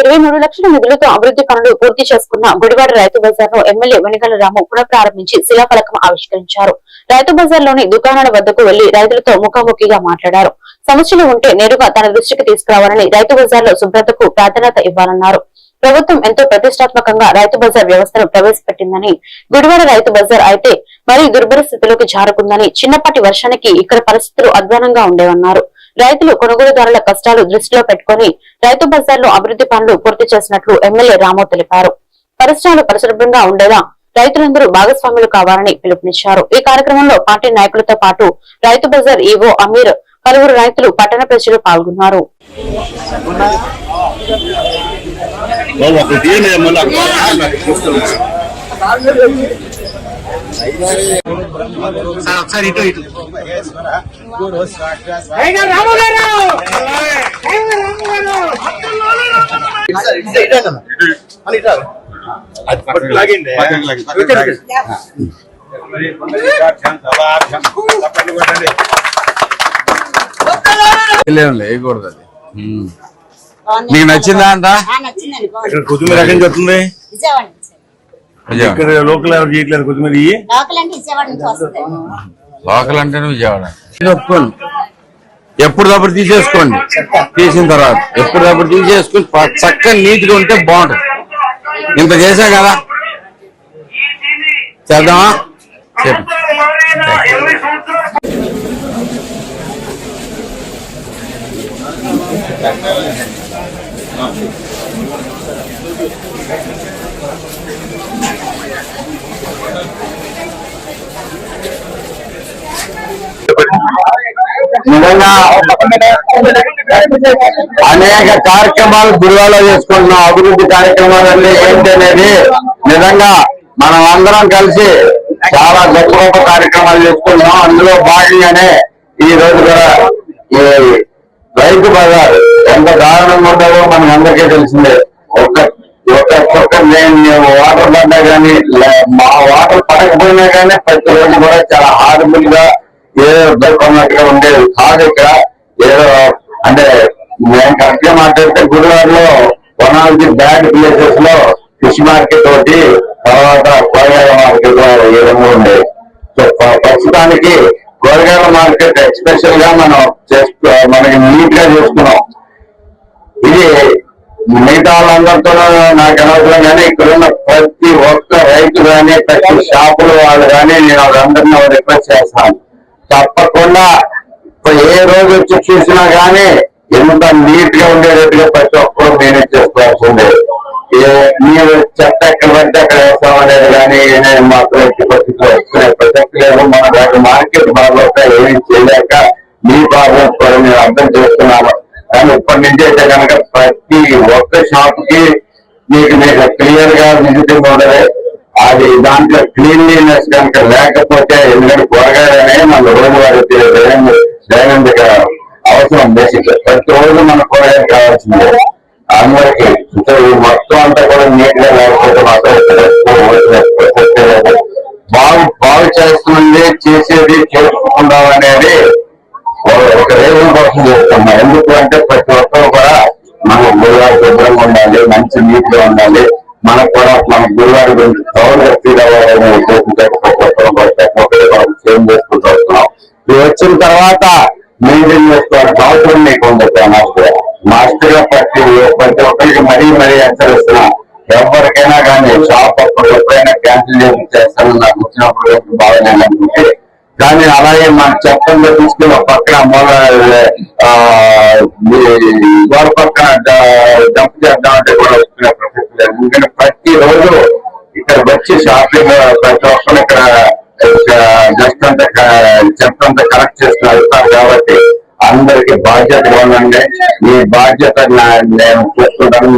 ఇరవై మూడు లక్షల నిధులతో అభివృద్ధి పనులు పూర్తి చేసుకున్న గుడివాడ రైతు బజార్ను ఎమ్మెల్యే వెనగల రాము పునఃప్రారంభించి శిలాఫలకం ఆవిష్కరించారు. రైతు బజార్లోని దుకాణాల వద్దకు వెళ్ళి రైతులతో ముఖాముఖిగా మాట్లాడారు. సమస్యలు ఉంటే నేరుగా తన దృష్టికి తీసుకురావాలని రైతు బజార్లో శుభ్రతకు ప్రాధాన్యత ఇవ్వాలన్నారు. ప్రభుత్వం ఎంతో ప్రతిష్టాత్మకంగా రైతు బజార్ వ్యవస్థను ప్రవేశపెట్టిందని గుడివాడ రైతు బజార్ అయితే మరీ దుర్భర స్థితిలోకి జారుకుందని చిన్నపాటి వర్షానికి ఇక్కడ పరిస్థితులు అధ్వానంగా ఉండేవన్నారు. రైతులు కొనుగోలుదారుల కష్టాలు దృష్టిలో పెట్టుకుని రైతు బజార్లో అభివృద్ధి పనులు పూర్తి చేసినట్లు ఎమ్మెల్యే రాము తెలిపారు. పరిశ్రమలు పరిశుభ్రంగా ఉండేలా రైతులందరూ భాగస్వాములు కావాలని పిలుపునిచ్చారు. ఈ కార్యక్రమంలో పార్టీ నాయకులతో పాటు రైతు బజార్ ఈవో అమీర్ పలువురు రైతులు పట్టణ ప్రజలు పాల్గొన్నారు. ఒకసారి ఇటు ఇటు. వేయకూడదు అది. ఉమ్. నీకు నచ్చిందా అంట ఆ, నచ్చిందండి బాగుంది. ఇక్కడ లోకల్ ఎవరు చేయట్లేదు కొత్తిమీర లోకల్ అంటే విజయవాడ ఒప్పుకోండి ఎప్పటికప్పుడు తీసేసుకోండి. తీసిన తర్వాత ఎప్పటికప్పుడు తీసేసుకుని ప- చక్కగా నీట్గా ఉంటే బాగుంటుంది. ఇంత చేసా కదా. చేద్దామా? చెప్పు. నిజంగా అనేక కార్యక్రమాలు గురువాలో చేసుకుంటున్నాం. అభివృద్ధి కార్యక్రమాలు అంటే ఏంటి అనేది నిజంగా మనం అందరం కలిసి చాలా గొప్ప గొప్ప కార్యక్రమాలు చేసుకుంటున్నాం. అందులో భాగంగానే ఈ రోజు కూడా ఈ రైతు బజార్ ఎంత దారుణంగా ఉండదో మనకి అందరికీ తెలిసిందే. ఒక్క ఒక్క నేను వాటర్ పడ్డా కానీ మా వాటర్ పడకపోయినా కానీ ప్రతి రోజు కూడా చాలా హార్బుల్గా ఏదో దొరకన్నట్టుగా ఉండేది కాదు ఇక్కడ. ఏదో అంటే నేను కరెక్ట్గా మాట్లాడితే గురువారిలో వన్ ఆఫ్ ది బ్యాడ్ ప్లేసెస్లో ఫిష్ మార్కెట్ ఒకటి తర్వాత కూరగాయల మార్కెట్ ఈ రెండు ఉండేవి సో ప్రస్తుతానికి కూరగాయల మార్కెట్ ఎక్స్పెషల్గా మనం చేసుకో మనకి నీట్గా చేసుకున్నాం. ఇది మిగతా వాళ్ళందరితో నాకు అనవసరం కానీ ఇక్కడ ఉన్న ప్రతి ఒక్క రైతు కానీ ప్రతి షాపుల వాళ్ళు కానీ నేను వాళ్ళందరినీ రిక్వెస్ట్ చేస్తాను. తప్పకుండా ఏ రోజు వచ్చి చూసినా కానీ ఎంత నీట్గా ఉండేటట్టుగా ప్రతి ఒక్కరూ మేనేజ్ చేసుకోవాల్సిందే మీరు చెత్త ఎక్కడ పడితే అక్కడ వేస్తాం అనేది కానీ నేను మాత్రం ఎట్టి పరిస్థితులు వస్తున్నాయి. ప్రసక్తి లేదు మన దాని మార్కెట్ బాగా ఏమీ చేయలేక మీ ప్రాబ్లమ్స్ కూడా నేను అర్థం చేస్తున్నాను కానీ ఇప్పటి నుంచి అయితే కనుక ప్రతి ఒక్క షాప్కి మీకు మీకు క్లియర్గా విజిటింగ్ ఉండదు. అది దాంట్లో క్లీన్లీనెస్ కనుక లేకపోతే ఎందుకంటే కూరగాయలనే మన రోజువారీ దైనందిక దైనందిక అవసరం బేసిక్ ప్రతి రోజు మన కూరగాయలు కావాల్సింది. అందరికి. సో ఈ మొత్తం అంతా కూడా నీట్గా లేకపోతే మాత్రం బాగు బాగు చేస్తుంది చేసేది చేసుకుందాం అనేది ఒక- రేజన్ కోసం చేస్తున్నాం. ఎందుకు అంటే ప్రతి ఒక్కరు కూడా మనం గురువారు శుభ్రంగా ఉండాలి మంచి నీట్గా ఉండాలి. మనకు కూడా మన గురువారి గురించి గౌరవ ఫీల్ అవ్వాలనే ఉద్దేశంతో చేంజ్ చేసుకుంటూ వస్తున్నాం. ఇది వచ్చిన తర్వాత మెయింటైన్ చేసుకోవాల్సిన అవసరం మీకు ఉంది మాస్టర్. మాస్టర్ ప్రతి ప్రతి ఒక్కరికి మరీ మరీ హెచ్చరిస్తున్నాం. ఎవరికైనా కానీ షాప్ అప్పుడు ఎప్పుడైనా క్యాన్సిల్ చేసి చేస్తాను నాకు వచ్చినప్పుడు బాగాలేదు అనుకుంటే కానీ అలాగే మన చెత్తలో తీసుకుని పక్కన మూల గోడ పక్కన ప్రతి రోజు ఇక్కడ వచ్చి షాపింగ్ ప్రతి ఒక్కరు ఇక్కడ జస్ట్ అంతా క- చెత్త అంతా కలెక్ట్ చేస్తున్న వెళ్తారు కాబట్టి అందరికి బాధ్యత ఉండండి ఈ బాధ్యత నా- నేను చూసుకుంటాను.